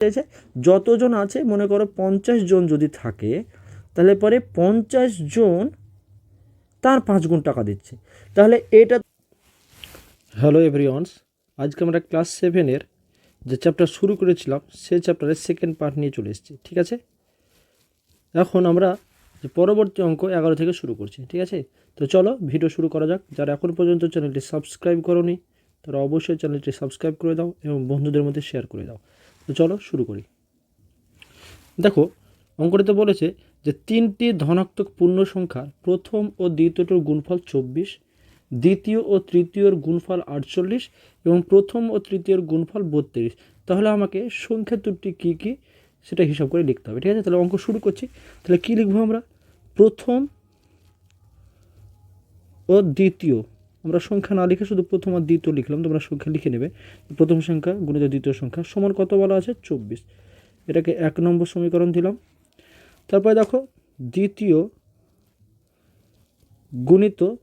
চাইছে, যতজন আছে, মনে করো পঞ্চাশ জন যদি থাকে, তাহলে পরে পঞ্চাশ জন তার পাঁচ গুণ টাকা দিচ্ছে। তাহলে এটা হ্যালো এভরিওয়ানস, আজকে আমরা ক্লাস সেভেনের যে চ্যাপ্টার শুরু করেছিলাম, সেই চ্যাপ্টারের সেকেন্ড পার্ট নিয়ে চলে এসেছি, ঠিক আছে? এখন আমরা যে পরবর্তী অঙ্ক এগারো থেকে শুরু করছি, ঠিক আছে? তো চলো ভিডিও শুরু করা যাক। যারা এখন পর্যন্ত চ্যানেলটি সাবস্ক্রাইব করোনি, তারা অবশ্যই চ্যানেলটি সাবস্ক্রাইব করে দাও এবং বন্ধুদের মধ্যে শেয়ার করে দাও। তো চলো শুরু করি। দেখো, অঙ্কটিতে বলেছে যে তিনটি ধনাত্মক পূর্ণ সংখ্যার প্রথম ও দ্বিতীয়টির গুণফল চব্বিশ, দ্বিতীয় ও তৃতীয়র গুণফল আটচল্লিশ এবং প্রথম ও তৃতীয়র গুণফল বত্রিশ। তাহলে আমাকে সংখ্যা দুটি কী কী সেটা হিসাব করে লিখতে হবে, ঠিক আছে? তাহলে অঙ্ক শুরু করছি। তাহলে কী লিখব আমরা? প্রথম ও দ্বিতীয় আমরা সংখ্যা না লিখে শুধু প্রথম আর দ্বিতীয় লিখলাম, তোমরা সংখ্যা লিখে নেবে। প্রথম সংখ্যা গুণিত দ্বিতীয় সংখ্যা সমান কত বলা আছে? চব্বিশ। এটাকে এক নম্বর সমীকরণ দিলাম। তারপরে দেখো, দ্বিতীয় গুণিত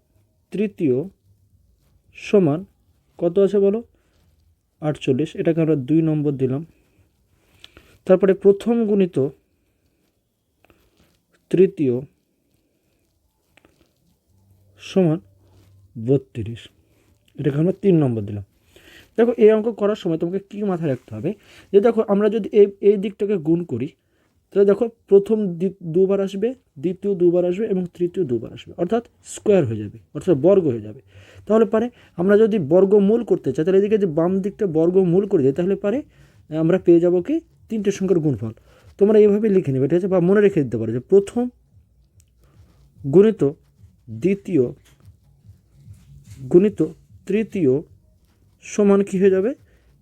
তৃতীয় সমান কত আছে বলো? আটচল্লিশ। এটাকে আমরা দুই নম্বর দিলাম। তারপরে প্রথম গুণিত তৃতীয় সমান বত্রিশ। এটাকে আমরা তিন নম্বর দিলাম। দেখো, এই অঙ্ক করার সময় তোমাকে কী মাথায় রাখতে হবে? যে দেখো, আমরা যদি এই এই দিকটাকে গুণ করি, তাহলে দেখো, প্রথম দ্বি- দুবার আসবে, দ্বিতীয় দুবার আসবে এবং তৃতীয় দুবার আসবে। অর্থাৎ স্কোয়ার হয়ে যাবে, অর্থাৎ বর্গ হয়ে যাবে। তাহলে পারে, আমরা যদি বর্গমূল করতে চাই, তাহলে এদিকে যে বাম দিকটা বর্গমূল করে দিই তাহলে পারে, আমরা পেয়ে যাব কি? তিনটে সংখ্যার গুণফল। তোমরা এইভাবে লিখে নেবে, ঠিক আছে? বা মনে রেখে দিতে পারো যে প্রথম গুণিত দ্বিতীয় গুণিত তৃতীয় সমান কী হয়ে যাবে?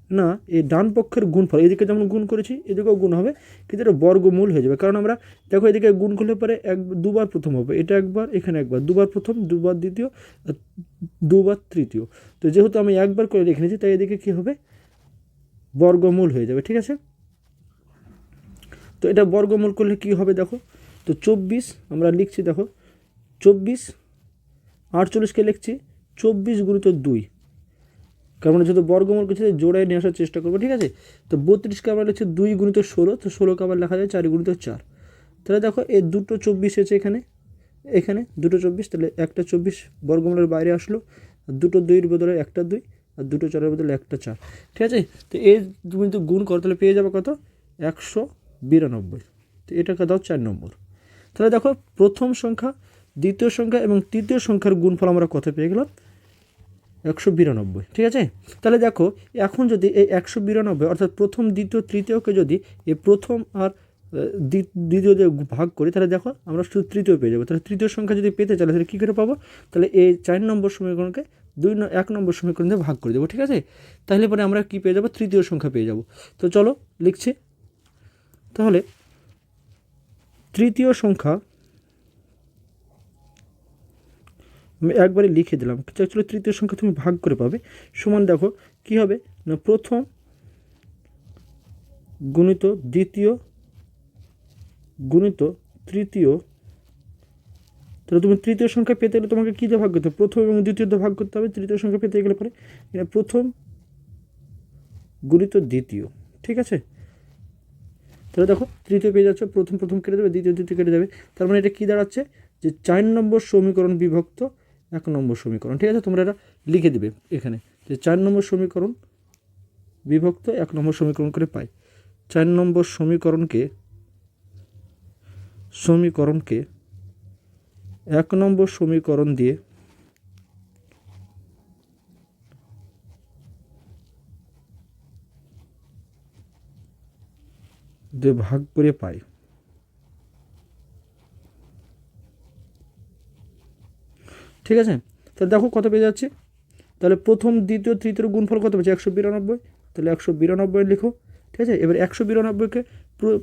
না, এই ডান পক্ষের গুণফল, এদিকে যেমন গুণ করেছি, এদিকেও গুণ হবে, কিন্তু এটা বর্গমূল হয়ে যাবে। কারণ আমরা দেখো এদিকে গুণ করলে পরে এক, দুবার প্রথম হবে, এটা একবার, এখানে একবার, দুবার প্রথম, দুবার দ্বিতীয় দুবার তৃতীয়। তো যেহেতু আমি একবার করে লিখে নিয়েছি, তাই এদিকে কী হবে? বর্গমূল হয়ে যাবে, ঠিক আছে? তো এটা বর্গমূল করলে কী হবে দেখো? তো চব্বিশ, আমরা লিখছি দেখো, চব্বিশ, আটচল্লিশকে লিখছি চব্বিশ গুণিত দুই। কারণ যেহেতু বর্গমূল কিছু জোড়ায় নিয়ে আসার চেষ্টা করব, ঠিক আছে? তো বত্রিশকে আমরা লিখছি দুই গুণিত ষোলো, তো ষোলোকে আবার লেখা যায় চার গুণিত চার। তাহলে দেখো, এই দুটো চব্বিশ এসে এখানে। এখানে দুটো চব্বিশ, তাহলে একটা চব্বিশ বর্গমূলের বাইরে আসলো দুটো দুইয়ের বদলে একটা দুই, আর দুটো চারের বদলে একটা চার। ঠিক আছে? তো এই তুমি যদি গুণ করো, তাহলে পেয়ে যাবে কত? একশো বিরানব্বই। তো এটাকে দাও চার নম্বর। তাহলে দেখো, প্রথম সংখ্যা, দ্বিতীয় সংখ্যা এবং তৃতীয় সংখ্যার গুণফল আমরা কত পেয়ে গেলাম? একশো বিরানব্বই, ঠিক আছে? তাহলে দেখো, এখন যদি এই একশো বিরানব্বই, অর্থাৎ প্রথম, দ্বিতীয়, তৃতীয়কে যদি এই প্রথম আর দ্বিতীয় দিয়ে ভাগ করি, তাহলে দেখো আমরা শুধু তৃতীয় পেয়ে যাব। তাহলে তৃতীয় সংখ্যা যদি পেতে চাই, তাহলে কী করে পাবো? তাহলে এই চার নম্বর সমীকরণকে দুই ন- এক নম্বর সমীকরণ দিয়ে ভাগ করে দেবো, ঠিক আছে? তাহলে পরে আমরা কী পেয়ে যাব? তৃতীয় সংখ্যা পেয়ে যাব। তো চলো, লিখছি। তাহলে তৃতীয় সংখ্যা আমি একবারে লিখে দিলাম। অ্যাকচুয়ালি তৃতীয় সংখ্যা তুমি ভাগ করে পাবে। সমান দেখো, কি হবে? না, প্রথম গুণিত দ্বিতীয় গুণিত তৃতীয়। তাহলে তুমি তৃতীয় সংখ্যা পেতে গেলে তোমাকে কী দিয়ে ভাগ করতে হবে? প্রথম এবং দ্বিতীয় দিয়ে ভাগ করতে হবে। তৃতীয় সংখ্যা পেতে গেলে পরে এটা প্রথম গুণিত দ্বিতীয়। ঠিক আছে? তাহলে দেখো, তৃতীয় পেয়ে যাচ্ছে, প্রথম প্রথম কেটে যাবে দ্বিতীয় দ্বিতীয় কেটে যাবে তার মানে এটা কী দাঁড়াচ্ছে? যে চার নম্বর সমীকরণ বিভক্ত এক নম্বর সমীকরণ। ঠিক আছে, তোমরা এটা লিখে দেবে এখানে। যে চার নম্বর সমীকরণ বিভক্ত, এক নম্বর সমীকরণ করে পাই। চার নম্বর সমীকরণকে সমীকরণকে এক নম্বর সমীকরণ দিয়ে দিয়ে ভাগ করে পাই। ঠিক আছে? তাহলে দেখো কত পেয়ে যাচ্ছে। তাহলে প্রথম, দ্বিতীয়, তৃতীয় গুণফল কত পেয়েছে? একশো বিরানব্বই। তাহলে একশো বিরানব্বই লিখো, ঠিক আছে? এবার একশো বিরানব্বইকে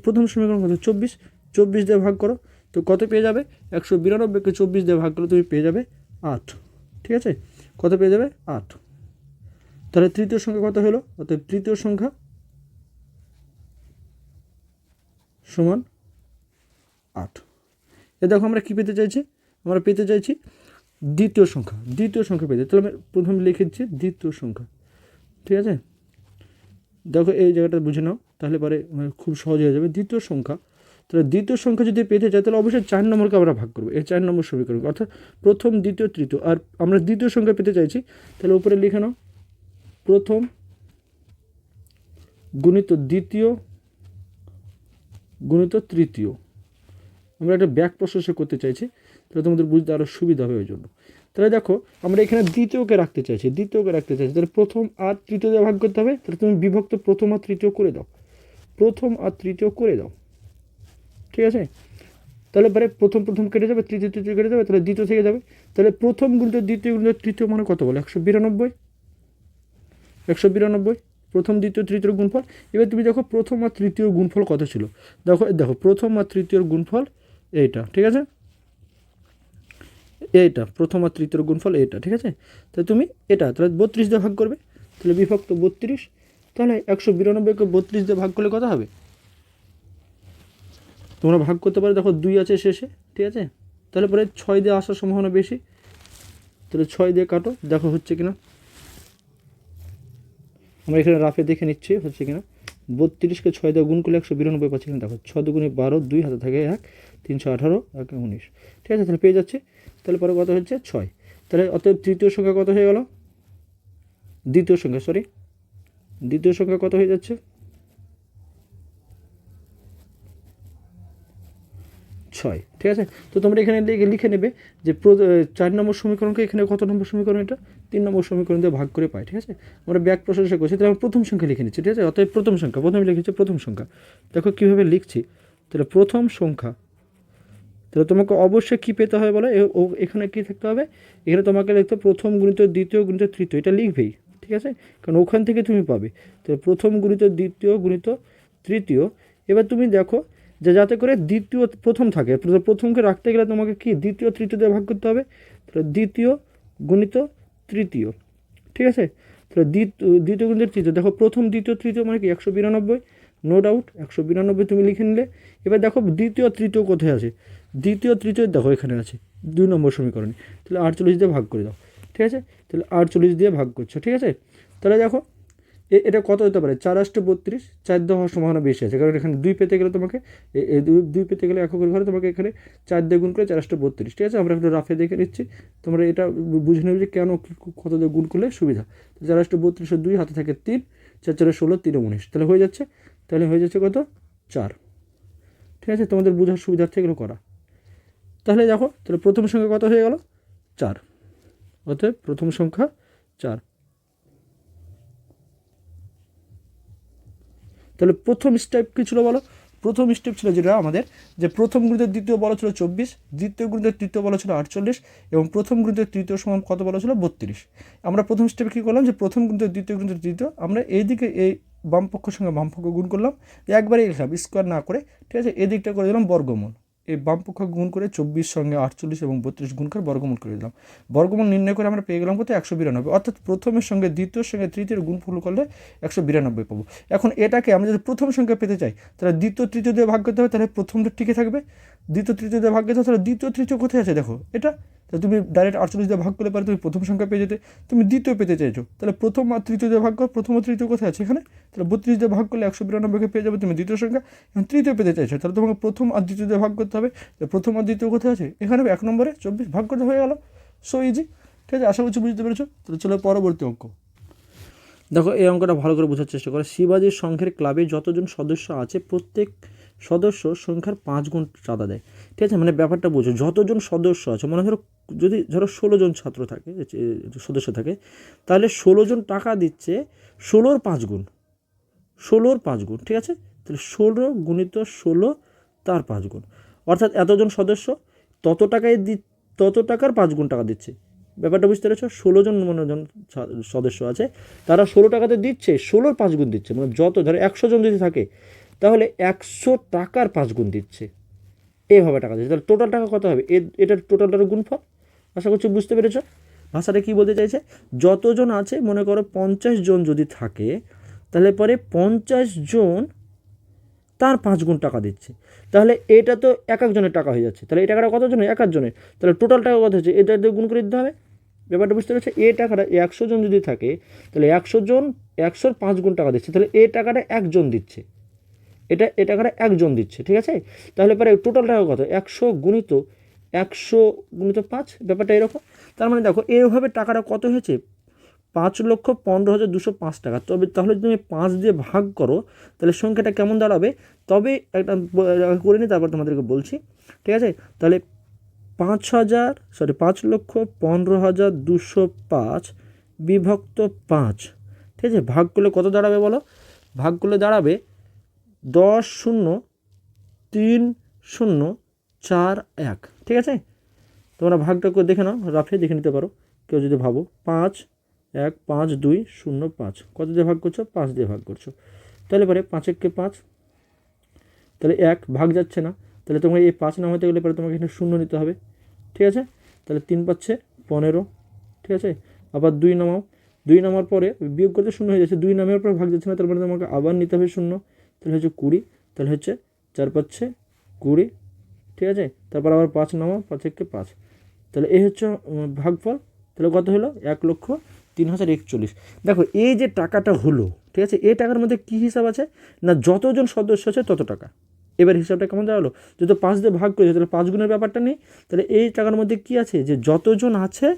প্রথম সমীকরণ কত? চব্বিশ। চব্বিশ দিয়ে ভাগ করো, তো কত পেয়ে যাবে? একশো বিরানব্বইকে চব্বিশ দিয়ে ভাগ করলে তুমি পেয়ে যাবে আট। ঠিক আছে? কত পেয়ে যাবে? আট। তাহলে তৃতীয় সংখ্যা কত হলো? অর্থাৎ তৃতীয় সংখ্যা সমান আট। এ দেখো আমরা কী পেতে চাইছি? আমরা পেতে চাইছি দ্বিতীয় সংখ্যা দ্বিতীয় সংখ্যা পেতে তাহলে আমি প্রথমে লিখে দিচ্ছি দ্বিতীয় সংখ্যা। ঠিক আছে? দেখো, এই জায়গাটা বুঝে নাও, তাহলে পরে খুব সহজ হয়ে যাবে। দ্বিতীয় সংখ্যা, তাহলে দ্বিতীয় সংখ্যা যদি পেতে চাই তাহলে অবশ্যই চার নম্বরকে আমরা ভাগ করব। এই চার নম্বর সমীকরণ, অর্থাৎ প্রথম, দ্বিতীয়, তৃতীয়। আর আমরা দ্বিতীয় সংখ্যা পেতে চাইছি, তাহলে উপরে লিখে নাও। প্রথম গুণিত দ্বিতীয়, গুণিত তৃতীয়। আমরা একটা ব্যাক প্রসেসে করতে চাইছি। তাহলে তোমাদের বুঝতে আরও সুবিধা হবে ওই জন্য তাহলে দেখো, আমরা এখানে দ্বিতীয়কে রাখতে চাইছি, দ্বিতীয়কে রাখতে চাইছি। তাহলে প্রথম আর তৃতীয় দিয়ে ভাগ করতে হবে। তাহলে তুমি বিভক্ত প্রথম আর তৃতীয় করে দাও। প্রথম আর তৃতীয় করে দাও। ঠিক আছে? তাহলে পরে প্রথম প্রথম কেটে যাবে, তৃতীয় তৃতীয় কেটে যাবে, তাহলে দ্বিতীয় থেকে যাবে। তাহলে প্রথম গুণিত দ্বিতীয় গুণিত তৃতীয় মানে কত বলে? একশো বিরানব্বই। একশো বিরানব্বই। প্রথম, দ্বিতীয়, তৃতীয় গুণফল। এবার তুমি দেখো প্রথম আর তৃতীয় গুণফল কত ছিল? দেখো দেখো, প্রথম আর তৃতীয় গুণফল এইটা, ঠিক আছে? এইটা প্রথম আর তৃতীয় গুণফল এটা, ঠিক আছে? তাহলে তুমি এটা, তাহলে বত্রিশ দিয়ে ভাগ করবে, তাহলে বিভক্ত বত্রিশ, তাহলে একশো বিরানব্বইকে বত্রিশ দিয়ে ভাগ করলে কত হবে? তোমরা ভাগ করতে পারো, দেখো দুই আছে শেষে, ঠিক আছে? তাহলে পরে ছয় দিয়ে আসার সম্ভাবনা বেশি, তাহলে ছয় দিয়ে কাটো, দেখো হচ্ছে কিনা। আমরা এখানে রাফে দেখে নিচ্ছি, হচ্ছে কিনা। বত্রিশকে ছয় দিয়ে গুণ করলে একশো বিরানব্বই পাচ্ছি কিনা, দেখো, ছ দুগুণে বারো, দুই হাতে থাকে এক, তিনশো আঠারো, এক উনিশ, ঠিক আছে? তাহলে পেয়ে যাচ্ছে তাহলে পরে কত হচ্ছে? ছয়। তাহলে অতএব তৃতীয় সংখ্যা কত হয়ে গেল? দ্বিতীয় সংখ্যা সরি দ্বিতীয় সংখ্যা কত হয়ে যাচ্ছে? ছয়। ঠিক আছে? তো তোমরা এখানে লিখে নেবে যে চার নম্বর সমীকরণকে এখানে কত নম্বর সমীকরণ এটা? তিন নম্বর সমীকরণ দিয়ে ভাগ করে পাই ঠিক আছে? আমরা ব্যাক প্রসেসে করছি। তাহলে আমরা প্রথম সংখ্যা লিখে নিচ্ছি, ঠিক আছে? অতএব প্রথম সংখ্যা, প্রথমে লিখেছি প্রথম সংখ্যা। দেখো কীভাবে লিখছি। তাহলে প্রথম সংখ্যা তাহলে তোমাকে অবশ্যই কী পেতে হবে বলো? এখানে কী থাকতে হবে? এখানে তোমাকে লিখতে প্রথম গুণিত দ্বিতীয় গুণিত তৃতীয়। এটা লিখবেই, ঠিক আছে? কারণ ওখান থেকে তুমি পাবে। তো প্রথম গুণিত দ্বিতীয় গুণিত তৃতীয়। এবার তুমি দেখো যে যাতে করে দ্বিতীয় প্রথম থাকে প্রথ- প্রথমকে রাখতে গেলে তোমাকে কি? দ্বিতীয়, তৃতীয় দিয়ে ভাগ করতে হবে। তাহলে দ্বিতীয় গুণিত তৃতীয়, ঠিক আছে? তাহলে দ্বিতীয় দ্বিতীয় গুণিত তৃতীয়। দেখো প্রথম দ্বিতীয়, তৃতীয় মানে কি? একশো বিরানব্বই। নো ডাউট একশো বিরানব্বই তুমি লিখে নিলে। এবার দেখো দ্বিতীয়, তৃতীয় কোথায় আছে? দ্বিতীয়, তৃতীয়, দেখো এখানে আছে। দুই নম্বর সমীকরণে। তাহলে আটচল্লিশ দিয়ে ভাগ করে দাও। ঠিক আছে? তাহলে আটচল্লিশ দিয়ে ভাগ করছ। ঠিক আছে? তাহলে দেখো এটা কত হতে পারে? চার আষ্টে বত্রিশ, চার দিয়ে হওয়ার সম্ভাবনা বেশি আছে। কারণ এখানে দুই পেতে গেলে তোমাকে দুই পেতে গেলে এককের ঘরে তোমাকে এখানে চার দিয়ে গুণ করে চার আষ্টে বত্রিশ। ঠিক আছে? আমরা একটু রাফে দেখে নিচ্ছি। তোমরা এটা বুঝে নেবে যে কেন কত দিয়ে গুণ করলে সুবিধা। চার আষ্টে বত্রিশে দুই, হাতে থাকে তিন, চার, চারে ষোলো, তিনে উনিশ। তাহলে হয়ে যাচ্ছে, তাহলে হয়ে যাচ্ছে কত? চার। ঠিক আছে? তোমাদের বোঝার সুবিধার্থে এগুলো করা। তাহলে দেখো, তাহলে প্রথম সংখ্যা কত হয়ে গেল? চার। অতএব প্রথম সংখ্যা চার। তাহলে প্রথম স্টেপ কী ছিল বলো? প্রথম স্টেপ ছিল যেটা আমাদের, যে প্রথম গুণিতের দ্বিতীয় বলা ছিল চব্বিশ, দ্বিতীয় গুণিতের তৃতীয় বলা ছিল আটচল্লিশ, এবং প্রথম গুণিতের তৃতীয় সমান কত বলা ছিল? বত্রিশ। আমরা প্রথম স্টেপে কী করলাম? যে প্রথম গুণিতের দ্বিতীয় গুণিতের তৃতীয়, আমরা এইদিকে এই বাম পক্ষের সঙ্গে বাম পক্ষ গুণ করলাম। একবারে লিখলাম স্কোয়ার না করে, ঠিক আছে? এদিকটা করে দিলাম বর্গমূল। এই বামপক্ষ গুণ করে চব্বিশ সঙ্গে আটচল্লিশ এবং বত্রিশ গুণ করে বর্গমূল করে দিলাম। বর্গমূল নির্ণয় করে আমরা পেয়ে গেলাম কত? একশো বিরানব্বই। অর্থাৎ প্রথমের সঙ্গে দ্বিতীয় সঙ্গে তৃতীয় গুণফল করলে একশো বিরানব্বই পাবো। এখন এটাকে আমরা যদি প্রথম সংখ্যা পেতে চাই, তাহলে দ্বিতীয় তৃতীয় দিয়ে ভাগ করতে হবে, তাহলে প্রথমটা টিকে থাকবে। দ্বিতীয় তৃতীয় দিয়ে ভাগ করতে হবে, তাহলে দ্বিতীয় তৃতীয় কোথায় আছে? দেখো, এটা তাহলে তুমি ডাইরেক্ট আটচল্লিশ দিয়ে ভাগ করলে পারে তুমি প্রথম সংখ্যা পেয়ে যেতে, তুমি দ্বিতীয় পেতে চাইছো। তাহলে প্রথম আর তৃতীয় দিয়ে ভাগ করো, প্রথম আর তৃতীয় কোথায় আছে এখানে? তাহলে বত্রিশ দিয়ে ভাগ করলে একশো বিরানব্বইকে পেয়ে যাবে, তুমি দ্বিতীয় সংখ্যা, এবং তৃতীয় পেতে চাইছো। তাহলে তোমাকে প্রথম আর দ্বিতীয় দিয়ে ভাগ করতে হবে। প্রথম আর দ্বিতীয় কোথায় আছে? এখানে এক নম্বরে, চব্বিশ ভাগ করতে হয়ে গেল। সো ইজি ঠিক আছে? আশা করছি বুঝতে পেরেছ। তাহলে চলো পরবর্তী অঙ্ক। দেখো, এই অঙ্কটা ভালো করে বোঝার চেষ্টা করো। শিবাজির সংঘের ক্লাবে যতজন সদস্য আছে, প্রত্যেক সদস্য সংখ্যার পাঁচ গুণ চাঁদা দেয়। ঠিক আছে? মানে ব্যাপারটা বোঝো, যতজন সদস্য আছে, মনে ধরো, যদি ধরো ষোলো জন ছাত্র থাকে সদস্য থাকে, তাহলে ষোলো জন টাকা দিচ্ছে ষোলোর পাঁচ গুণ। ষোলোর পাঁচ গুণ, ঠিক আছে? তাহলে ষোলো গুণিত ষোলো, তার পাঁচ গুণ। অর্থাৎ এতজন সদস্য, তত টাকায় দি, তত টাকার পাঁচ গুণ টাকা দিচ্ছে। ব্যাপারটা বুঝতে পেরেছ? ষোলো জন মনে জন সদস্য আছে, তারা ষোলো টাকাতে দিচ্ছে, ষোলোর পাঁচ গুণ দিচ্ছে। মানে যত, ধরো একশো জন যদি থাকে তাহলে একশো টাকার পাঁচ গুণ দিচ্ছে। এভাবে টাকা দিচ্ছে। তাহলে টোটাল টাকা কত হবে? এটার টোটালটার গুণফল? আশা করছি বুঝতে পেরেছ? ভাষাটা কী বলতে চাইছে? যতজন আছে, মনে করো পঞ্চাশ জন যদি থাকে, তাহলে পরে পঞ্চাশ জন তার পাঁচ গুণ টাকা দিচ্ছে। তাহলে এটা তো এক একজনের টাকা হয়ে যাচ্ছে। তাহলে এই টাকাটা কতজনের এক একজনের তাহলে টোটাল টাকা কত হচ্ছে? এটা গুণ করে দিতে হবে। ব্যাপারটা বুঝতে পারছ? এ টাকাটা একশো জন যদি থাকে, তাহলে একশো জন একশোর পাঁচ গুণ টাকা দিচ্ছে। তাহলে এ টাকাটা একজন দিচ্ছে। এটা এটা টাকাটা একজন দিচ্ছে, ঠিক আছে? তাহলে পরে টোটাল টাকা কত? একশো গুণিত একশো গুণিত পাঁচ? ব্যাপারটা এরকম? তার মানে দেখো এইভাবে টাকাটা কত হয়েছে? পাঁচ লক্ষ পনেরো হাজার দুশো পাঁচ টাকা। তবে তাহলে তুমি পাঁচ দিয়ে ভাগ করো, তাহলে সংখ্যাটা কেমন দাঁড়াবে? তবে একটা করে নিই, তারপর তোমাদেরকে বলছি, ঠিক আছে? তাহলে পাঁচ হাজার সরি পাঁচ লক্ষ পনেরো হাজার দুশো পাঁচ বিভক্ত পাঁচ, ঠিক আছে? ভাগ করলে কত দাঁড়াবে বলো? ভাগ করলে দাঁড়াবে দশ শূন্য, তিন শূন্য, চার এক। ঠিক আছে? তোমরা ভাগটা করে দেখে নাও রাফে দেখে নিতে পারো। কেউ যদি ভাবো পাঁচ, এক, পাঁচ, দুই, শূন্য, পাঁচ। কত দিয়ে ভাগ করছ? পাঁচ দিয়ে ভাগ করছ। তাহলে পরে পাঁচ এককে পাঁচ, তাহলে এক ভাগ যাচ্ছে না। তাহলে তোমাকে এই পাঁচ নামাতে গেলে পরে তোমাকে এখানে শূন্য নিতে হবে। ঠিক আছে? তাহলে তিন পাচ্ছে পনেরো। ঠিক আছে? আবার দুই নামাও। দুই নামার পরে বিয়োগ করতে শূন্য হয়ে যাচ্ছে। দুই নামের পর ভাগ যাচ্ছে না, তারপরে তোমাকে আবার নিতে হবে শূন্য। তাহলে হচ্ছে কুড়ি, তাহলে হচ্ছে চার পাচ্ছে কুড়ি, ঠিক আছে? তারপর আবার পাঁচ নামাও পাঁচ একে পাঁচ। তাহলে এই হচ্ছে ভাগফল, তাহলে কত হলো? এক লক্ষ তিন হাজার একচল্লিশ। দেখো, এই যে টাকাটা হলো, ঠিক আছে? এই টাকার মধ্যে কী হিসাব আছে? না, যতজন সদস্য আছে তত টাকা। এবার হিসাবটা কেমন দাঁড়াল যদি পাঁচ দিয়ে ভাগ করেছে, তাহলে পাঁচ গুণের ব্যাপারটা নেই। তাহলে এই টাকার মধ্যে কী আছে? যে যতজন আছে,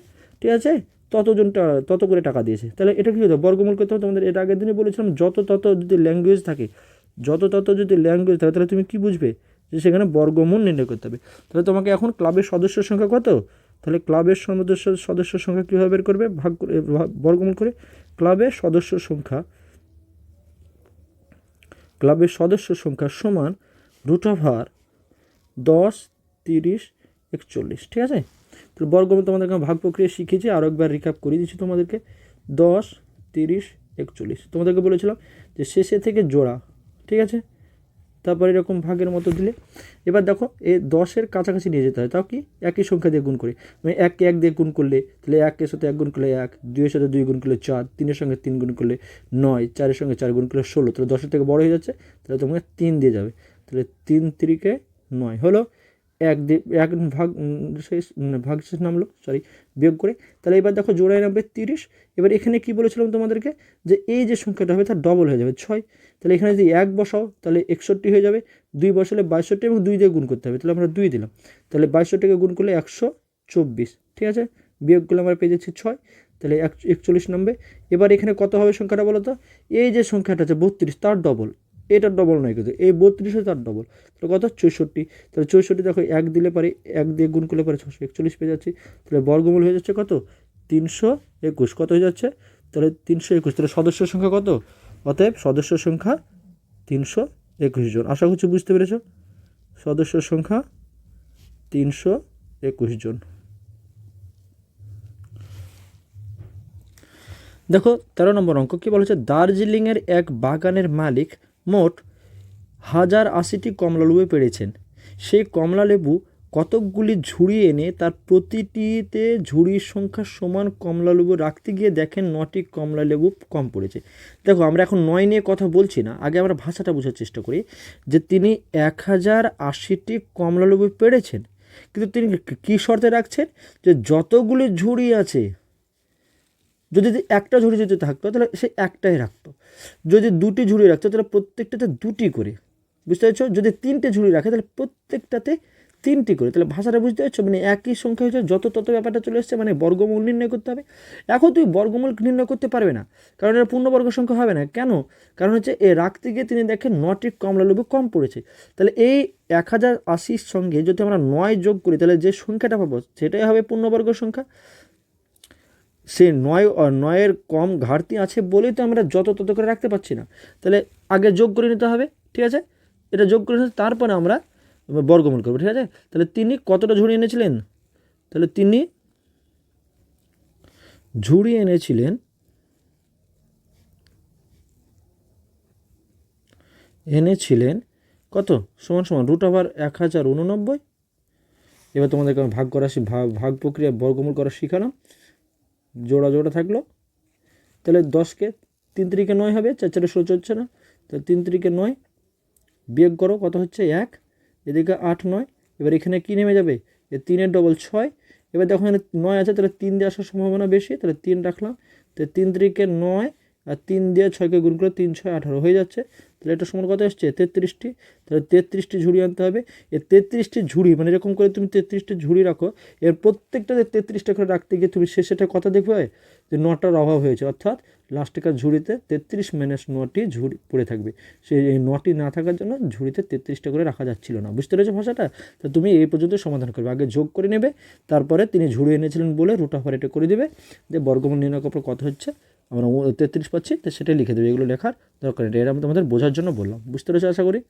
ঠিক আছে? ততজন তত করে টাকা দিয়েছে। তাহলে এটা কী হতো? বর্গমূল করতে হবে। তোমাদের এটা আগের দিনে বলেছিলাম, যত তত যদি ল্যাঙ্গুয়েজ থাকে যত তত যদি ল্যাঙ্গুয়েজ থাকে, তাহলে তুমি কী বুঝবে? যে সেখানে বর্গমূল নির্ণয় করতে হবে। তাহলে তোমাকে এখন ক্লাবের সদস্যের সংখ্যা কত? তাহলে ক্লাবের সদস্য সদস্য সংখ্যা কীভাবে বের করবে? ভাগ করে বর্গমূল করে ক্লাবের সদস্য সংখ্যা, ক্লাবের সদস্য সংখ্যা সমান রুট ওভার দশ, তিরিশ, একচল্লিশ, ঠিক আছে? তো বর্গমূল তোমাদেরকে আমি ভাগ প্রক্রিয়া শিখেছি আরও একবার রিক্যাপ করে দিচ্ছি তোমাদেরকে। দশ, তিরিশ, একচল্লিশ, তোমাদেরকে বলেছিলাম যে শেষে থেকে জোড়া ঠিক আছে? তারপর এরকম ভাগের মতো দিলে। এবার দেখো, এ দশের কাছাকাছি নিয়ে যেতে হয়। তাও কি? একই সংখ্যা দিয়ে গুণ করে। মানে এককে এক দিয়ে গুণ করলে, তাহলে একের সাথে এক গুণ করলে এক, দুইয়ের সাথে দুই গুণ করলে চার, তিনের সঙ্গে তিন গুণ করলে নয়, চারের সঙ্গে চার গুণ করলে ষোলো। তাহলে দশের থেকে বড় হয়ে যাচ্ছে, তাহলে তোমাকে তিন দিয়ে যাবে। তাহলে তিন তিরিকে নয় হলো এক এক ভাগ শেষ উম, ভাগ শেষ নামলো সরি বিয়োগ করে। তাহলে এবার দেখো জোড়ায় নামবে তিরিশ। এবার এখানে কি বলেছিলাম তোমাদেরকে? যে এই যে সংখ্যাটা হবে তার ডবল হয়ে যাবে ছয়। তাহলে এখানে যদি এক বসাও তাহলে একষট্টি হয়ে যাবে। দুই বসালে বাইষট্টি এবং দুই দিয়ে গুণ করতে হবে। তাহলে আমরা দুই দিলাম। তাহলে বাইষট্টিকে গুণ করলে একশো চব্বিশ। ঠিক আছে? বিয়োগ করলে আমরা পেয়ে যাচ্ছি ছয়। তাহলে এক একচল্লিশ নামবে। এবার এখানে কত হবে সংখ্যাটা বলো তো? এই যে সংখ্যাটা আছে বত্রিশ তার ডবল এটার ডবল নয় কিন্তু, এই বত্রিশে তার ডবল তাহলে কত? চৌষট্টি। তাহলে চৌষট্টি দেখো, এক দিলে পারে, এক দিয়ে গুণ করলে পারে ছশো একচল্লিশ পেয়ে যাচ্ছি। তাহলে বর্গমূল হয়ে যাচ্ছে কত? তিনশো একুশ। কত হয়ে যাচ্ছে? তাহলে তিনশো একুশ। তাহলে সদস্য সংখ্যা কত? অতএব সদস্য সংখ্যা তিনশো একুশ জন। আশা করছি বুঝতে পেরেছ? সদস্য সংখ্যা তিনশো একুশ জন। দেখো, তেরো নম্বর অঙ্ক কী বলা হচ্ছে দার্জিলিংয়ের এক বাগানের মালিক মোট হাজার আশিটি কমলালেবু পেড়েছেন। সেই কমলালেবু কতকগুলি ঝুড়ি এনে তার প্রতিটিতে ঝুড়ির সংখ্যা সমান কমলালেবু রাখতে গিয়ে দেখেন নটি কমলালেবু কম পড়েছে। দেখো, আমরা এখন নয় নিয়ে কথা বলছি না, আগে আমরা ভাষাটা বোঝার চেষ্টা করি যে তিনি এক হাজার আশিটি কমলালেবু পেড়েছেন। কিন্তু তিনি কী শর্তে রাখছেন? যে যতগুলি ঝুড়ি আছে যদি একটা ঝুড়ি যদি থাকতো, তাহলে সে একটাই রাখতো। যদি দুটি ঝুড়ি রাখতো, তাহলে প্রত্যেকটাতে দুটি করে। বুঝতে পারছ? যদি তিনটে ঝুড়ি রাখে, তাহলে প্রত্যেকটাতে তিনটি করে। তাহলে ভাষাটা বুঝতে পারছ? মানে একই সংখ্যা হচ্ছে, যত তত ব্যাপারটা চলে এসছে মানে বর্গমূল নির্ণয় করতে হবে। এখন তুই বর্গমূল নির্ণয় করতে পারবে না, কারণ এটা পূর্ণবর্গ সংখ্যা হবে না। কেন? কারণ হচ্ছে, এ রাখতে গিয়ে তিনি দেখেন নটি কমলালেবু কম পড়েছে। তাহলে এই এক হাজার আশির সঙ্গে যদি আমরা নয় যোগ করি, তাহলে যে সংখ্যাটা পাবো, সেটাই হবে পূর্ণবর্গ সংখ্যা। সে নয় নয়ের কম ঘাটতি আছে বলেই তো আমরা যত তত করে রাখতে পারছি না। তাহলে আগে যোগ করে নিতে হবে, ঠিক আছে? এটা যোগ করে নিতে তারপরে আমরা বর্গমূল করব, ঠিক আছে? তাহলে তিনি কতটা ঝুড়ি এনেছিলেন? তাহলে তিনি ঝুড়ি এনেছিলেন এনেছিলেন কত? সমান সমান রুট ওভার এক হাজার উননব্বই। এবার তোমাদেরকে আমি ভাগ করা ভাগ ভাগ প্রক্রিয়া বর্গমূল করা শিখালাম। জোড়া জোড়া থাকল। তাহলে দশকে তিন তিরিকে নয় হবে, চার চারে ষোলো চলছে না। তাহলে তিন তিরিকে নয় বিয়োগ করো, কত হচ্ছে? এক। এদিকে আট নয়। এবার এখানে কী নেমে যাবে? এ তিনের ডবল ছয়। এবার দেখো এখানে নয় আছে, তাহলে তিন দিয়ে আসার সম্ভাবনা বেশি, তাহলে তিন রাখলাম। তো তিন তিরিকে নয় আর তিন দিয়ে ছয়কে গুণ করে তিন, ছয়, আঠারো হয়ে যাচ্ছে। তাহলে এটা সমান কত এসছে? তেত্রিশটি। তাহলে তেত্রিশটি ঝুড়ি আনতে হবে। এই তেত্রিশটি ঝুড়ি মানে এরকম করে তুমি তেত্রিশটি ঝুড়ি রাখো, এর প্রত্যেকটাতে তেত্রিশটা করে রাখতে গিয়ে তুমি শেষেটা কথা দেখবে? যে নটার অভাব হয়েছে। অর্থাৎ লাস্টেকার ঝুড়িতে তেত্রিশ মাইনাস নটি ঝুড়ি পড়ে থাকবে। সেই এই নটি না থাকার জন্য ঝুড়িতে তেত্রিশটা করে রাখা যাচ্ছিল না। বুঝতে পেরেছ ভাষাটা? তো তুমি এই পর্যন্ত সমাধান করবে। আগে যোগ করে নেবে, তারপরে তিনি ঝুড়ি এনেছিলেন বলে রুট অফার এটা করে দেবে। যে বর্গমূল নির্ণয় কত হচ্ছে? আমরা তেত্রিশ পাচ্ছি, তো সেটাই লিখে দেবে। এগুলো লেখার দরকার এটা আমি তোমাদের বোঝার জন্য বললাম। বুঝতে পেরেছ আশা করি?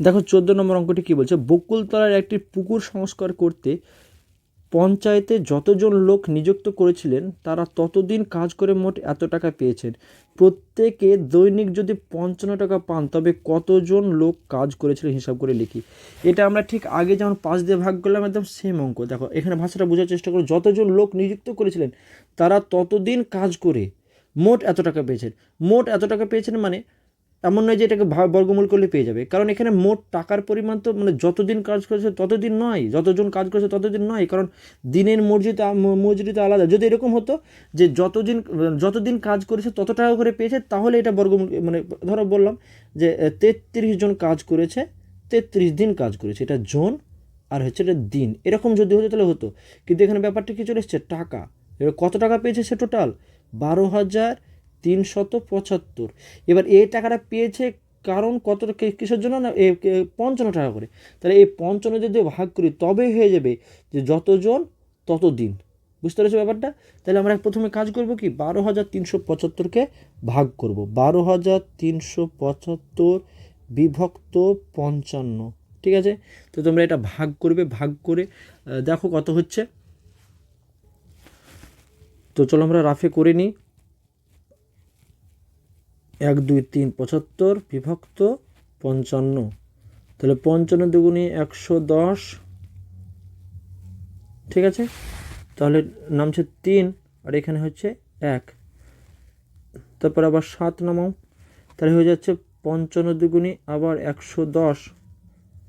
দেখো, চোদ্দ নম্বর অঙ্কটি কী বলছে? বকুলতলার একটি পুকুর সংস্কার করতে পঞ্চায়েতে যতজন লোক নিযুক্ত করেছিলেন, তারা ততদিন কাজ করে মোট এত টাকা পেয়েছেন। প্রত্যেকে দৈনিক যদি পঞ্চান্ন টাকা পান, তবে কতজন লোক কাজ করেছিলেন হিসাব করে লিখি। এটা আমরা ঠিক আগে যেমন পাঁচ দিয়ে ভাগ করলাম, একদম সেম অঙ্ক। দেখো, এখানে ভাষাটা বোঝার চেষ্টা করো। যতজন লোক নিযুক্ত করেছিলেন, তারা ততদিন কাজ করে মোট এত টাকা পেয়েছেন। মোট এত টাকা পেয়েছেন মানে এমন নয় যে এটাকে বর্গমূল করলে পেয়ে যাবে। কারণ এখানে মোট টাকার পরিমাণ তো মানে যতদিন কাজ করেছে ততদিন নয়। যতজন কাজ করেছে ততদিন নয়। কারণ দিনের মজুরি তো মজুরি তো আলাদা। যদি এরকম হতো যে যতদিন যতদিন কাজ করেছে তত টাকা করে পেয়েছে, তাহলে এটা বর্গমূল মানে ধরো বললাম যে তেত্রিশ জন কাজ করেছে, তেত্রিশ দিন কাজ করেছে। এটা জন আর হচ্ছে এটা দিন। এরকম যদি হতো তাহলে হতো। কিন্তু এখানে ব্যাপারটা কি চলে এসছে? টাকা। এবার কত টাকা পেয়েছে সে টোটাল বারো হাজার তিনশত পঁচাত্তর। এবার এই টাকাটা পেয়েছে কারণ কত কিসের জন্য না? পঞ্চান্ন টাকা করে। তাহলে এই পঞ্চান্ন যদি ভাগ করি তবেই হয়ে যাবে যে যতজন তত দিন বুঝতে পেরেছ ব্যাপারটা? তাহলে আমরা প্রথমে কাজ করব কি? বারো হাজার তিনশো পঁচাত্তরকে ভাগ করব। বারো হাজার তিনশো পঁচাত্তর বিভক্ত পঞ্চান্ন। ঠিক আছে? তো তোমরা এটা ভাগ করবে, ভাগ করে দেখো কত হচ্ছে। তো চলো আমরা রাফে করে নিই। এক দুই তিন পঁচাত্তর, বিভক্ত পঞ্চান্ন। তাহলে পঞ্চান্ন দুগুণে একশো দশ। ঠিক আছে? তাহলে নামছে তিন, আর এখানে হচ্ছে এক। তারপর আবার সাত নামাও। তাহলে হয়ে যাচ্ছে পঞ্চান্ন দুগুণে আবার একশো দশ।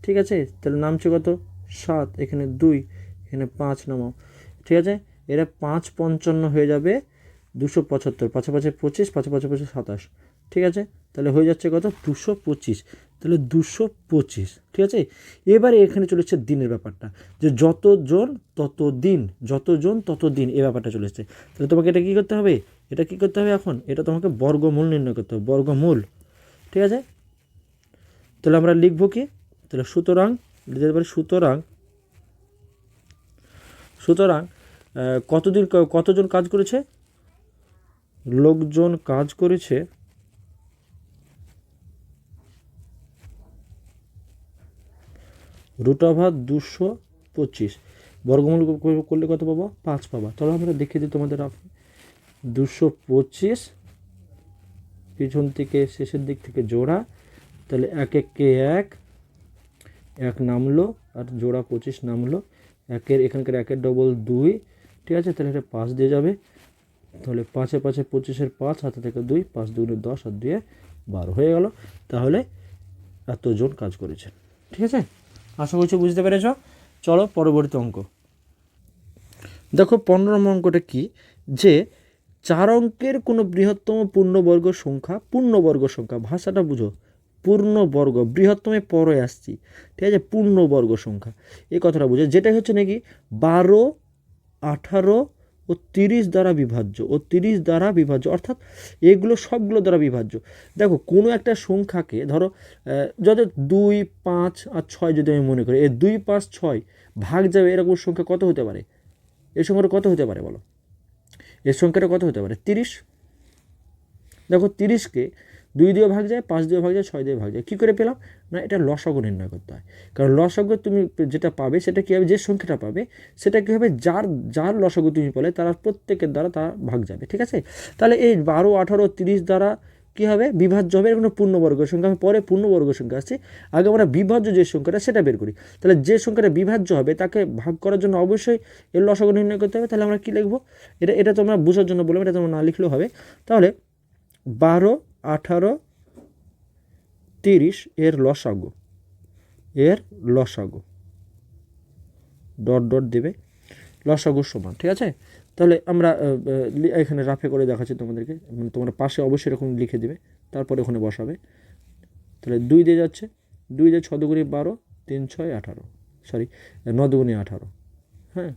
ঠিক আছে? তাহলে নামছে কত? সাত, এখানে দুই, এখানে পাঁচ নামাও। ঠিক আছে? এরা পাঁচ পঞ্চান্ন হয়ে যাবে দুশো পঁচাত্তর, পাঁচে পাঁচে পঁচিশ, পাঁচে পাঁচে পঁচিশ সাতাশ। ঠিক আছে? তাহলে হয়ে যাচ্ছে কত? দুশো পঁচিশ। তাহলে দুশো পঁচিশ, ঠিক আছে? এবারে এখানে চলে এসছে দিনের ব্যাপারটা, যে যতজন তত দিন যতজন তত দিন এই ব্যাপারটা চলে তাহলে তোমাকে এটা কী করতে হবে? এটা কী করতে হবে এখন? এটা তোমাকে বর্গমূল নির্ণয় করতে হবে, বর্গমূল, ঠিক আছে? তাহলে আমরা লিখব কি? তাহলে সুতরাং লিখতে পারি সুতরাং সুতরাং কতদিন কতজন কাজ করেছে? লোকজন কাজ করেছে রুট ওভার দুশো পঁচিশ। বর্গমূল করলে কত পাবো? পাঁচ পাবা। চলো আমরা দেখিয়ে দিই তোমাদের দুশো পঁচিশ, পিছন থেকে শেষের দিক থেকে জোড়া। তাহলে এক এককে এক এক নামলো আর জোড়া পঁচিশ নামলো। একের, এখানকার একের ডবল দুই। ঠিক আছে? তাহলে এটা পাঁচ দিয়ে যাবে। তাহলে পাঁচে পাঁচে পঁচিশের পাঁচ, হাতে থেকে দুই, পাঁচ দুগুণে দশ, আর দুয়ে বারো। হয়ে গেল। তাহলে এতজন কাজ করেছেন ঠিক আছে? আশা করছি বুঝতে পেরেছ। চলো পরবর্তী অঙ্ক। দেখো পনেরো নম্বর অঙ্কটা কি? যে চার অঙ্কের কোনো বৃহত্তম পূর্ণবর্গ সংখ্যা পূর্ণবর্গ সংখ্যা, ভাষাটা বুঝো। পূর্ণবর্গ, বৃহত্তমে পরে আসছি। ঠিক আছে? পূর্ণবর্গ সংখ্যা। এই কথাটা বুঝো। যেটা হচ্ছে নাকি বারো, আঠারো ও তিরিশ দ্বারা বিভাজ্য, ও তিরিশ দ্বারা বিভাজ্য, অর্থাৎ এগুলো সবগুলো দ্বারা বিভাজ্য। দেখো, কোনো একটা সংখ্যাকে ধরো যত দুই, পাঁচ আর ছয় যদি আমি মনে করি এ দুই, পাঁচ, ছয় ভাগ যাবে এরকম সংখ্যা কত হতে পারে? এর সংখ্যাটা কত হতে পারে বলো? এর সংখ্যাটা কত হতে পারে? তিরিশ। দেখো, তিরিশকে দুই দিয়ে ভাগ যায়, পাঁচ দিয়ে ভাগ যায়, ছয় দিয়ে ভাগ যায়। কী করে পেলাম? না, এটা লসাগু নির্ণয় করতে হয়। কারণ লসাগু তুমি যেটা পাবে, সেটা কী হবে? যে সংখ্যাটা পাবে, সেটা কী হবে? যার যার লসাগু তুমি পেলে, তার প্রত্যেকের দ্বারা তারা ভাগ যাবে, ঠিক আছে? তাহলে এই বারো, আঠারো, তিরিশ দ্বারা কী হবে? বিভাজ্য হবে এর কোনো পূর্ণবর্গ সংখ্যা আমি পরে পূর্ণবর্গ সংখ্যা আসছে আগে আমরা বিভাজ্য যে সংখ্যাটা, সেটা বের করি। তাহলে যে সংখ্যাটা বিভাজ্য হবে, তাকে ভাগ করার জন্য অবশ্যই এর লসাগু নির্ণয় করতে হবে। তাহলে আমরা কী লিখব? এটা এটা তোমরা বোঝার জন্য বলব এটা তোমরা না লিখলেও হবে। তাহলে বারো আঠারো, তিরিশ, এর লসাগু এর লসাগু। ডট ডট দেবে। লসাগু সমান, ঠিক আছে? তাহলে আমরা এখানে রাফে করে দেখাচ্ছি তোমাদেরকে। মানে তোমরা পাশে অবশ্যই এরকম লিখে দিবে, তারপরে ওখানে বসাবে। তাহলে দুই দিয়ে যাচ্ছে, দুই দিয়ে ছ বারো, তিন, ছয়, আঠারো। সরি ন আঠারো। হ্যাঁ?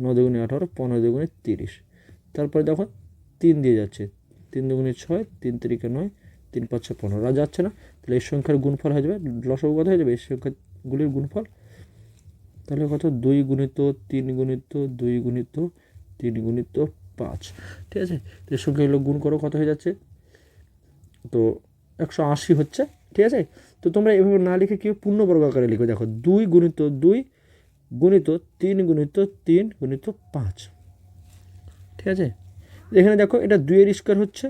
ন আঠারো, পনেরো দুগুণি তিরিশ। তারপরে দেখো, তিন দিয়ে যাচ্ছে তিন দুগুণি ছয়, তিন তিরিকে নয়, তিন পাঁচ ছয় পনেরো। আর যাচ্ছে না। তাহলে এই সংখ্যার গুণফল হয়ে যাবে। লসগু কত হয়ে যাবে? এই সংখ্যাগুলির গুণফল? তাহলে কত? দুই গুণিত তিন গুণিত, দুই গুণিত তিন গুণিত পাঁচ। ঠিক আছে? তো এর সঙ্গে এগুলো গুণ করো, কত হয়ে যাচ্ছে? তো একশো আশি হচ্ছে। ঠিক আছে? তো তোমরা এভাবে না লিখে কেউ পূর্ণবর্গ আকারে লিখো? দেখো, দুই গুণিত দুই গুণিত তিন গুণিত তিন গুণিত পাঁচ। ঠিক আছে? এখানে দেখো, এটা দুইয়ের স্কোয়ার হচ্ছে,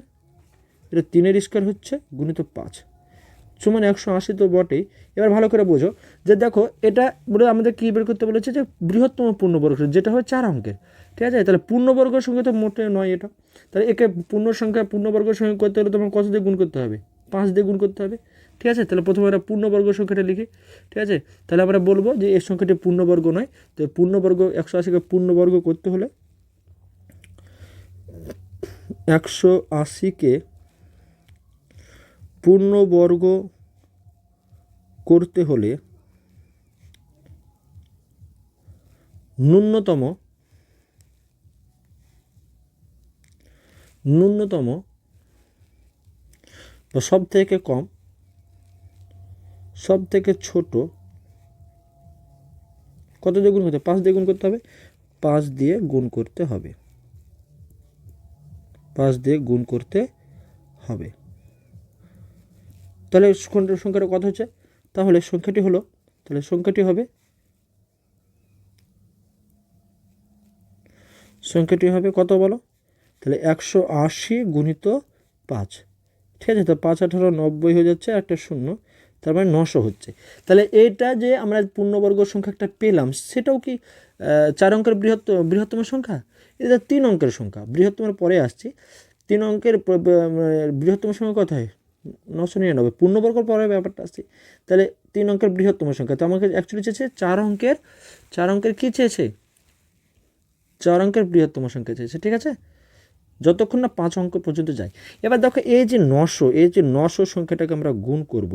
এটা তিনের স্কোয়ার হচ্ছে, গুণিত পাঁচ। সমান একশো আশি তো বটেই। এবার ভালো করে বোঝো যে দেখো, এটা বলে আমাদের কী বের করতে বলেছে যে বৃহত্তম পূর্ণবর্গ, যেটা হয় চার অঙ্কের। ঠিক আছে? তাহলে পূর্ণবর্গের সঙ্গে তো মোটে নয় এটা। তাহলে একে পূর্ণ সংখ্যা, পূর্ণবর্গের সঙ্গে করতে হলে তোমার কত দিয়ে গুণ করতে হবে? পাঁচ দিয়ে গুণ করতে হবে। ঠিক আছে? তাহলে প্রথমে আমরা পূর্ণবর্গ সংখ্যাটা লিখি। ঠিক আছে? তাহলে আমরা বলব যে এর সংখ্যাটি পূর্ণবর্গ নয়। তো পূর্ণবর্গ, একশো আশিকে পূর্ণবর্গ করতে হলে একশো আশিকে পূর্ণবর্গ করতে হলে ন্যূনতম ন্যূনতম বা সব থেকে কম সব থেকে ছোট কত দিয়ে গুণ করতে পাঁচ দিয়ে গুণ করতে হবে। পাঁচ দিয়ে গুণ করতে হবে। পাঁচ দিয়ে গুণ করতে হবে। তাহলে সংখ্যাটা কত হচ্ছে, তাহলে সংখ্যাটি হলো, তাহলে সংখ্যাটি হবে সংখ্যাটি হবে কত বলো? তাহলে একশো আশি গুণিত পাঁচ। ঠিক আছে, তো পাঁচ, আঠারো, নব্বই হয়ে যাচ্ছে, একটা শূন্য, তার মানে নশো হচ্ছে। তাহলে এইটা যে আমরা পূর্ণবর্গ সংখ্যা একটা পেলাম, সেটাও কি চার অঙ্কের বৃহত্ত বৃহত্তম সংখ্যা? এটা তিন অঙ্কের সংখ্যা। বৃহত্তমের পরে আসছি। তিন অঙ্কের বৃহত্তম সংখ্যা কত হয় নশো নিরানব্বই। পূর্ণবর্গর পরে ব্যাপারটা আসছে। তাহলে তিন অঙ্কের বৃহত্তম সংখ্যা। তো আমাকে অ্যাকচুয়ালি চেয়েছে চার অঙ্কের চার অঙ্কের কী চেয়েছে? চার অঙ্কের বৃহত্তম সংখ্যা চেয়েছে, ঠিক আছে? যতক্ষণ না পাঁচ অঙ্ক পর্যন্ত যায়। এবার দেখো, এই যে নশো, এই যে নশো সংখ্যাটাকে আমরা গুণ করব,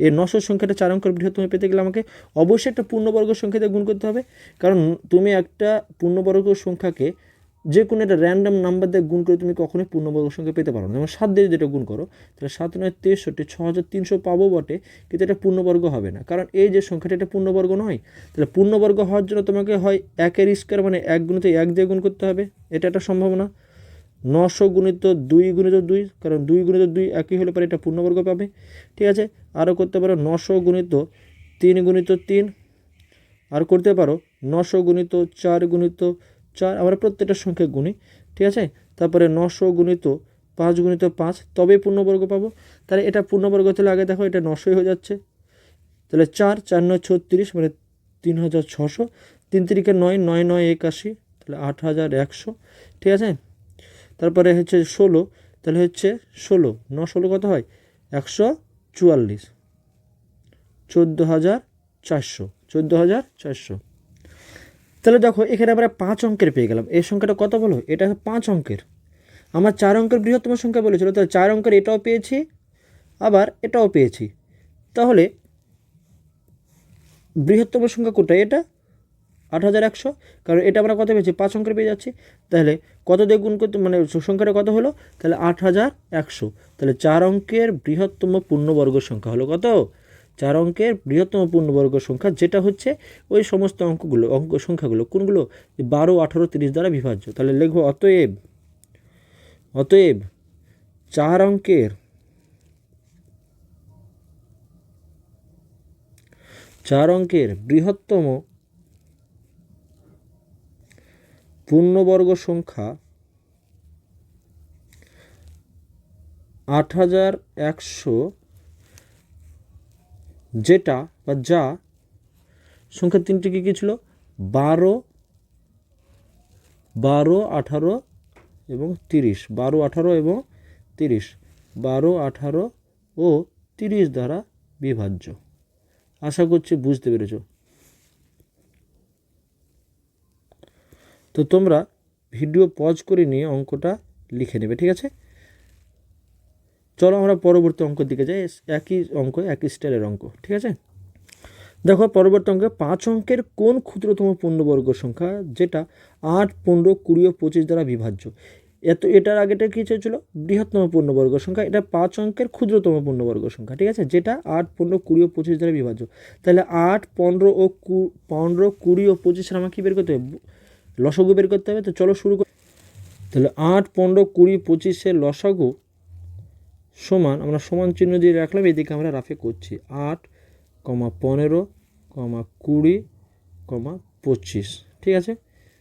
এই নশো সংখ্যাটা চার অঙ্কের বৃহত্তম পেতে গেলে আমাকে অবশ্যই একটা পূর্ণবর্গ সংখ্যাতে গুণ করতে হবে। কারণ তুমি একটা পূর্ণবর্গ সংখ্যাকে যে কোনো একটা র্যান্ডম নাম্বার দিয়ে গুণ করে তুমি কখনোই পূর্ণবর্গ সংখ্যা পেতে পারো না। যেমন সাত দিয়ে যেটা গুণ করো, তাহলে সাত নয় তেষট্টি ছ হাজার তিনশো পাবো বটে, কিন্তু এটা পূর্ণবর্গ হবে না। কারণ এই যে সংখ্যাটা এটা পূর্ণবর্গ নয়, তাহলে পূর্ণবর্গ হওয়ার জন্য তোমাকে হয় একের স্কোয়ার মানে এক গুণিত এক দিয়ে গুণ করতে হবে। এটা একটা সম্ভাবনা। নশো গুণিত দুই গুণিত দুই, কারণ দুই গুণিত দুই একই হলে পরে এটা পূর্ণবর্গ পাবে। ঠিক আছে? আরও করতে পারো নশো গুণিত তিন গুণিত তিন, আর করতে পারো নশো গুণিত চার গুণিত চার, আমরা প্রত্যেকটা সংখ্যা গুণি ঠিক আছে? তারপরে নশো গুণিত পাঁচ গুণিত পাঁচ তবেই পূর্ণবর্গ পাবো। তাহলে এটা পূর্ণবর্গ তাহলে আগে দেখো, এটা নশোই হয়ে যাচ্ছে। তাহলে চার চার নয় ছত্রিশ মানে তিন হাজার ছশো। তিন তিরিকে নয় নয় নয় একাশি, তাহলে আট হাজার একশো, ঠিক আছে? তারপরে হচ্ছে ষোলো, তাহলে হচ্ছে ষোলো ন ষোলো কত হয়? একশো চুয়াল্লিশ। চোদ্দ হাজার চারশো, চোদ্দ হাজার চারশো। তাহলে দেখো, এখানে আমরা পাঁচ অঙ্কের পেয়ে গেলাম। এই সংখ্যাটা কত বলো? এটা পাঁচ অঙ্কের। আমার চার অঙ্কের বৃহত্তম সংখ্যা বলেছিল, তাহলে চার অঙ্কের এটাও পেয়েছি, আবার এটাও পেয়েছি। তাহলে বৃহত্তম সংখ্যা কোথায় এটা আট হাজার একশো। কারণ এটা আমরা কত পেয়েছি? পাঁচ অঙ্কের পেয়ে যাচ্ছি। তাহলে কত দিয়ে গুণ করতে মানে সংখ্যাটা কত হলো? তাহলে আট হাজার একশো। তাহলে চার অঙ্কের বৃহত্তম পূর্ণবর্গ সংখ্যা হলো কত? চার অঙ্কের বৃহত্তম পূর্ণবর্গ সংখ্যা, যেটা হচ্ছে ওই সমস্ত অঙ্কগুলো, অঙ্ক সংখ্যাগুলো, কোনগুলো? বারো, আঠারো, তিরিশ দ্বারা বিভাজ্য। তাহলে লিখব, অতএব অতএব চার অঙ্কের চার অঙ্কের বৃহত্তম পূর্ণবর্গ সংখ্যা আট হাজার একশো যেটা বা যা সংখ্যা তিনটি কী কী ছিল? বারো বারো, আঠারো এবং তিরিশ। বারো, আঠারো এবং তিরিশ। বারো, আঠারো ও তিরিশ দ্বারা বিভাজ্য। আশা করছি বুঝতে পেরেছ। তো তোমরা ভিডিও পজ করে নিয়ে অঙ্কটা লিখে নেবে, ঠিক আছে? চলো আমরা পরবর্তী অঙ্কের দিকে যাই। একই অঙ্ক, একই স্টাইলের অঙ্ক, ঠিক আছে? দেখো, পরবর্তী অঙ্কে পাঁচ অঙ্কের কোন ক্ষুদ্রতম পূর্ণবর্গ সংখ্যা যেটা আট, পনেরো, কুড়ি ও পঁচিশ দ্বারা বিভাজ্য? এত, এটার আগেটা কী চেয়েছিল? বৃহত্তম পূর্ণবর্গ সংখ্যা। এটা পাঁচ অঙ্কের ক্ষুদ্রতম পূর্ণবর্গ সংখ্যা, ঠিক আছে? যেটা আট, পনেরো, কুড়ি ও পঁচিশ দ্বারা বিভাজ্য। তাহলে আট, পনেরো ও কু, পনেরো, কুড়ি ও পঁচিশের আমাকে কী বের করতে হবে? লসগু বের করতে হবে? তো চলো শুরু করি। তাহলে আট, পনেরো, কুড়ি পঁচিশের লসাগু সমান, আমরা সমান চিহ্ন দিয়ে রাখলাম, এদিকে আমরা রাফে করছি আট, কমা পনেরো, কমা কুড়ি, কমা পঁচিশ। ঠিক আছে?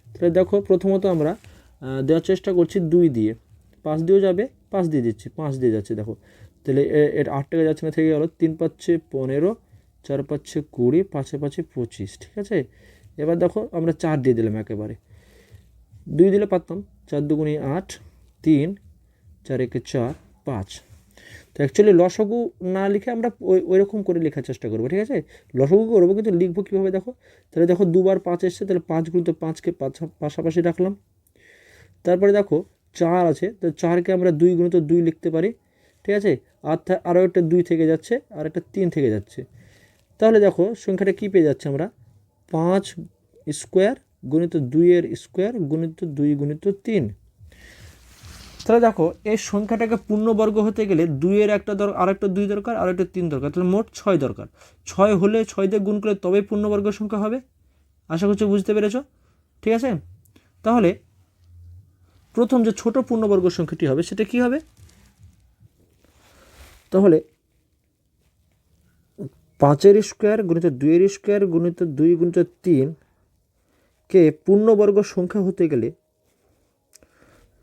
তাহলে দেখো, প্রথমত আমরা দেওয়ার চেষ্টা করছি দুই দিয়ে। পাঁচ দিয়েও যাবে, পাঁচ দিয়ে দিচ্ছি, পাঁচ দিয়ে যাচ্ছে, দেখো। তাহলে এ- এর আট টাকা যাচ্ছে না, থেকে গেল, তিন পাচ্ছে পনেরো, চার পাচ্ছে কুড়ি, পাঁচে পাচ্ছে পঁচিশ, ঠিক আছে? এবার দেখো, আমরা চার দিয়ে দিলাম একেবারে। দুই দিলে পারতাম, চার দুগুণি আট, তিন, চার একে চার, পাঁচ। তো অ্যাকচুয়ালি লসগু না লিখে আমরা ওই ওই রকম করে লেখার চেষ্টা করব, ঠিক আছে? লসগু করব কিন্তু লিখব কীভাবে দেখো? তাহলে দেখো দুবার পাঁচ এসছে, তাহলে পাঁচ গুণিত পাঁচকে পাশাপাশি রাখলাম। তারপরে দেখো চার আছে, তো চারকে আমরা দুই গুণিত দুই লিখতে পারি, ঠিক আছে? আর আরও একটা দুই থেকে যাচ্ছে, আর একটা তিন থেকে যাচ্ছে। তাহলে দেখো সংখ্যাটা কী পেয়ে যাচ্ছে আমরা? পাঁচ স্কোয়ার গুণিত দুইয়ের স্কোয়ার গুণিত দুই গুণিত তিন। তাহলে দেখো এই সংখ্যাটাকে পূর্ণবর্গ হতে গেলে দুইয়ের একটা দর আর একটা দুই দরকার আর একটা তিন দরকার। তাহলে মোট ছয় দরকার। ছয় হলে ছয় দিয়ে গুণ করলে তবেই পূর্ণবর্গ সংখ্যা হবে? আশা করছি বুঝতে পেরেছ? ঠিক আছে? তাহলে প্রথম যে ছোট পূর্ণবর্গ সংখ্যাটি হবে, সেটা কি হবে? তাহলে পাঁচের স্কোয়ার গুণিত দুইয়ের স্কোয়ার গুণিত দুই গুণিত তিন কে পূর্ণবর্গ সংখ্যা হতে গেলে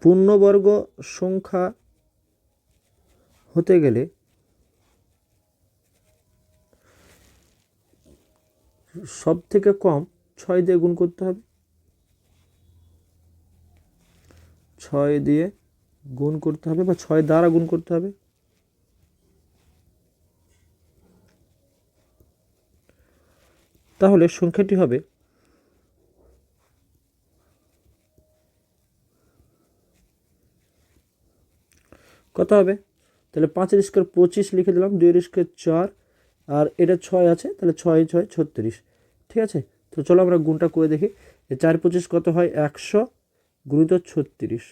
পূর্ণবর্গ সংখ্যা হতে গেলে সব থেকে কম ছয় দিয়ে গুণ করতে হবে। ছয় দিয়ে গুণ করতে হবে বা ছয় দ্বারা গুণ করতে হবে। তাহলে সংখ্যাটি হবে কত হবে। তাহলে পাঁচের স্কোয়ার পঁচিশ লিখে দিলাম দুইয়ের স্কোয়ার চার, আর এটা ছয় আছে, তাহলে ছয় ছয়, ছত্রিশ। ঠিক আছে? তো চলো আমরা গুণটা করে দেখি। চার পঁচিশ কত হয়? একশো গুণিত ছত্রিশ।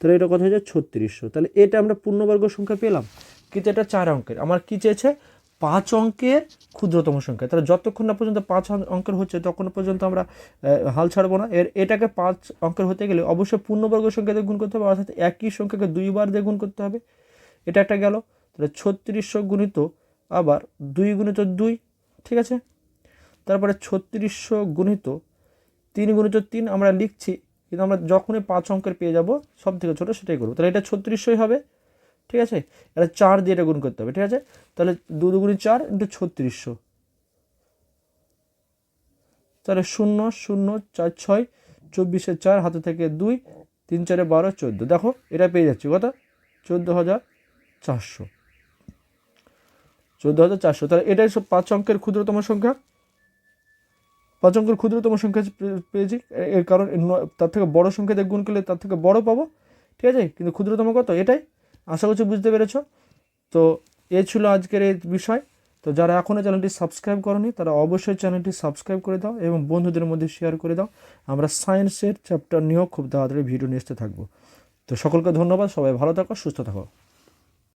তাহলে এটা কত হয়েছে ছত্রিশশো। তাহলে এটা আমরা পূর্ণবর্গ সংখ্যা পেলাম। কিন্তু এটা চার অঙ্কের। আমার কী চেয়েছে? পাঁচ অঙ্কের ক্ষুদ্রতম সংখ্যা। তাহলে যতক্ষণ না পর্যন্ত পাঁচ অঙ্কের হচ্ছে তখন পর্যন্ত আমরা হাল ছাড়বো না। এর, এটাকে পাঁচ অঙ্কের হতে গেলে অবশ্যই পূর্ণবর্গ সংখ্যা দিয়ে গুণ করতে হবে, অর্থাৎ একই সংখ্যাকে দুইবার দিয়ে গুণ করতে হবে। এটা একটা গেল। তাহলে ছত্রিশশো গুণিত আবার দুই গুণিত দুই, ঠিক আছে? তারপরে ছত্রিশশো গুণিত তিন গুণিত তিন আমরা লিখছি, কিন্তু আমরা যখনই পাঁচ অঙ্কের পেয়ে যাব সব থেকে ছোটো সেটাই করব। তাহলে এটা ছত্রিশশোই হবে। ঠিক আছে? এটা চার দিয়ে এটা গুণ করতে হবে, ঠিক আছে? তাহলে দু দুগুণি চার ইন্টু ছত্রিশশো। তাহলে শূন্য শূন্য, চার, ছয়, চব্বিশে চার, হাতে থেকে দুই, তিন, চারে বারো, চোদ্দ। দেখো, এটা পেয়ে যাচ্ছি, কত? চোদ্দ হাজার চারশো। চোদ্দ হাজার চারশো। তাহলে এটাই সব পাঁচ অঙ্কের ক্ষুদ্রতম সংখ্যা? পাঁচ অঙ্কের ক্ষুদ্রতম সংখ্যা পেয়েছি। এর কারণ তার থেকে বড় সংখ্যা দিয়ে গুণ করলে তার থেকে বড় পাবো। ঠিক আছে? কিন্তু ক্ষুদ্রতম কত? এটাই। আশা করছি বুঝতে পেরেছ? তো এ ছিল আজকের এই বিষয়। তো যারা এখনও চ্যানেলটি সাবস্ক্রাইব করনি, তারা অবশ্যই চ্যানেলটি সাবস্ক্রাইব করে দাও এবং বন্ধুদের মধ্যে শেয়ার করে দাও। আমরা সায়েন্সের চ্যাপ্টার নিয়েও খুব তাড়াতাড়ি ভিডিও নিয়ে আসতে থাকব। তো সকলকে ধন্যবাদ, সবাই ভালো থাকো, সুস্থ থাকো।